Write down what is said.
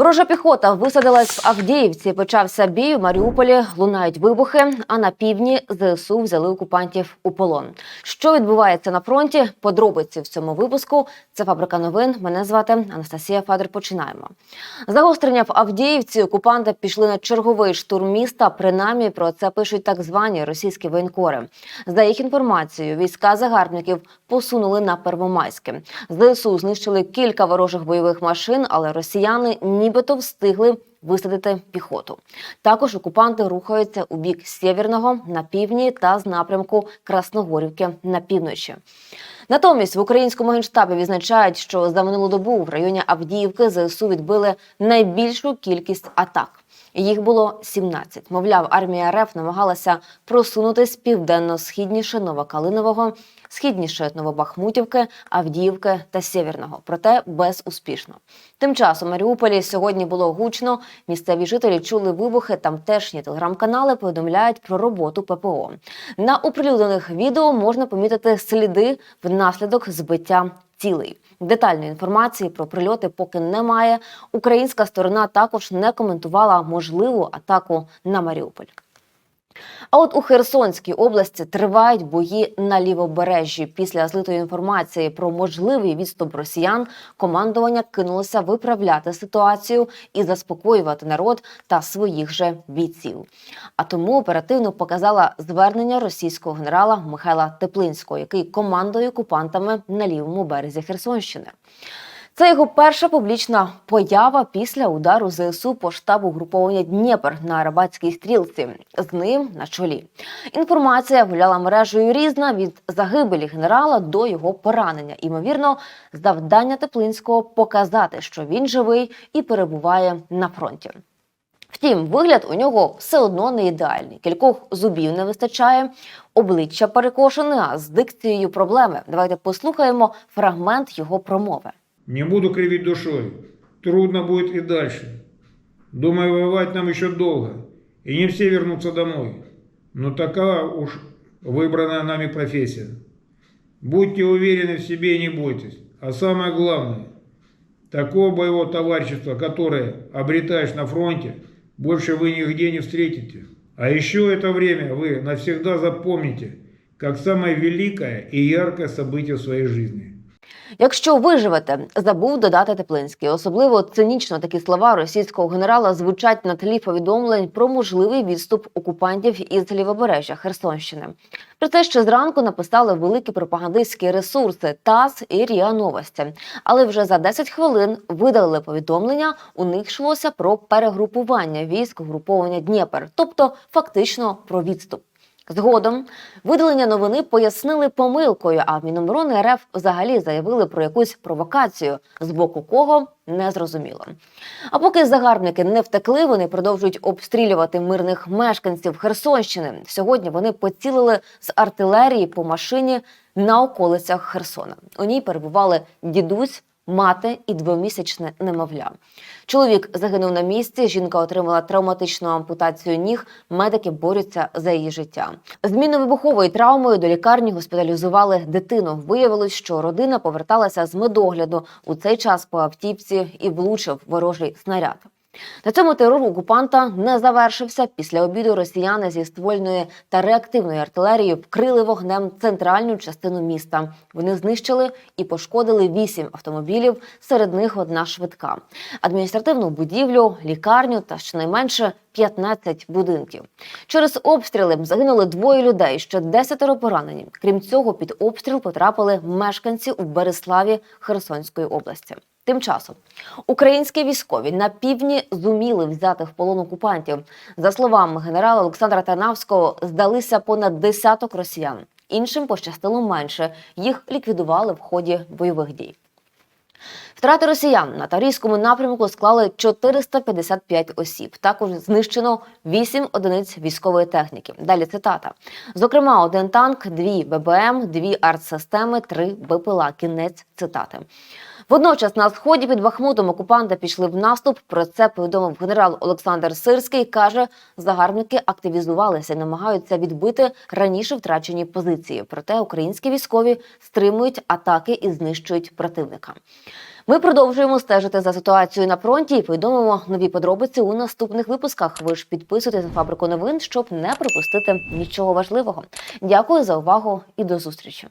Ворожа піхота висадилась в Авдіївці. Почався бій у Маріуполі. Лунають вибухи. А на півдні ЗСУ взяли окупантів у полон. Що відбувається на фронті? Подробиці в цьому випуску. Це фабрика новин. Мене звати Анастасія Фадер. Починаємо. Загострення в Авдіївці. Окупанти пішли на черговий штурм міста. Принаймні про це пишуть так звані російські воєнкори. За їх інформацією, війська загарбників посунули на Первомайське. ЗСУ знищили кілька ворожих бойових машин, але росіяни нібито встигли висадити піхоту. Також окупанти рухаються у бік Сєвєрного на півдні та з напрямку Красногорівки на півночі. Натомість в українському генштабі відзначають, що за минулу добу в районі Авдіївки ЗСУ відбили найбільшу кількість атак. Їх було 17. Мовляв, армія РФ намагалася просунутись південно-східніше Новокалинового, східніше Новобахмутівки, Авдіївки та Сєвєрного, проте безуспішно. Тим часом у Маріуполі сьогодні було гучно. Місцеві жителі чули вибухи. Тамтешні телеграм-канали повідомляють про роботу ППО. На оприлюднених відео можна помітити сліди внаслідок збиття цілей. Детальної інформації про прильоти поки немає. Українська сторона також не коментувала можливу атаку на Маріуполь. А от у Херсонській області тривають бої на лівобережжі. Після злитої інформації про можливий відступ росіян командування кинулося виправляти ситуацію і заспокоювати народ та своїх же бійців. А тому оперативно показала звернення російського генерала Михайла Теплинського, який командує окупантами на лівому березі Херсонщини. Це його перша публічна поява після удару ЗСУ по штабу груповання Дніпр на Арабатській стрілці. З ним на чолі. Інформація гуляла мережею різна від загибелі генерала до його поранення. Імовірно, завдання Теплинського показати, що він живий і перебуває на фронті. Втім, вигляд у нього все одно не ідеальний. Кількох зубів не вистачає, обличчя перекошене, а з дикцією проблеми. Давайте послухаємо фрагмент його промови. Не буду кривить душой. Трудно будет и дальше. Думаю, воевать нам еще долго. И не все вернутся домой. Но такова уж выбранная нами профессия. Будьте уверены в себе и не бойтесь. А самое главное, такого боевого товарищества, которое обретаешь на фронте, больше вы нигде не встретите. А еще это время вы навсегда запомните, как самое великое и яркое событие в своей жизни. Якщо виживете, забув додати Теплинський. Особливо цинічно такі слова російського генерала звучать на тлі повідомлень про можливий відступ окупантів із лівобережжя Херсонщини. Про це ще зранку написали великі пропагандистські ресурси ТАСС і РІА Новості. Але вже за 10 хвилин видалили повідомлення. У них йшлося про перегрупування військ угруповання Дніпр, тобто фактично про відступ. Згодом видалення новини пояснили помилкою, а в Міноборони РФ взагалі заявили про якусь провокацію, з боку кого не зрозуміло. А поки загарбники не втекли, вони продовжують обстрілювати мирних мешканців Херсонщини. Сьогодні вони поцілили з артилерії по машині на околицях Херсона. У ній перебували дідусь. Мати і двомісячне немовля. Чоловік загинув на місці. Жінка отримала травматичну ампутацію ніг. Медики борються за її життя. Зміну мінно-вибуховою травмою до лікарні госпіталізували дитину. Виявилось, що родина поверталася з медогляду. У цей час по автівці і влучив ворожий снаряд. На цьому терор окупанта не завершився. Після обіду росіяни зі ствольної та реактивної артилерії вкрили вогнем центральну частину міста. Вони знищили і пошкодили вісім автомобілів, серед них одна швидка, адміністративну будівлю, лікарню та щонайменше 15 будинків. Через обстріли загинули двоє людей, ще десятеро поранені. Крім цього, під обстріл потрапили мешканці у Береславі Херсонської області. Тим часом українські військові на півдні зуміли взяти в полон окупантів. За словами генерала Олександра Тарнавського, здалися понад десяток росіян. Іншим пощастило менше. Їх ліквідували в ході бойових дій. Втрати росіян на Тарійському напрямку склали 455 осіб. Також знищено 8 одиниць військової техніки. Далі цитата: зокрема, один танк, дві ББМ, дві артсистеми, три БПЛА. Кінець цитати. Водночас на сході під Бахмутом окупанти пішли в наступ. Про це повідомив генерал Олександр Сирський. каже, загарбники активізувалися, намагаються відбити раніше втрачені позиції. Проте українські військові стримують атаки і знищують противника. Ми продовжуємо стежити за ситуацією на фронті і повідомимо нові подробиці у наступних випусках. Ви ж підписуйтесь на фабрику новин, щоб не пропустити нічого важливого. Дякую за увагу і до зустрічі.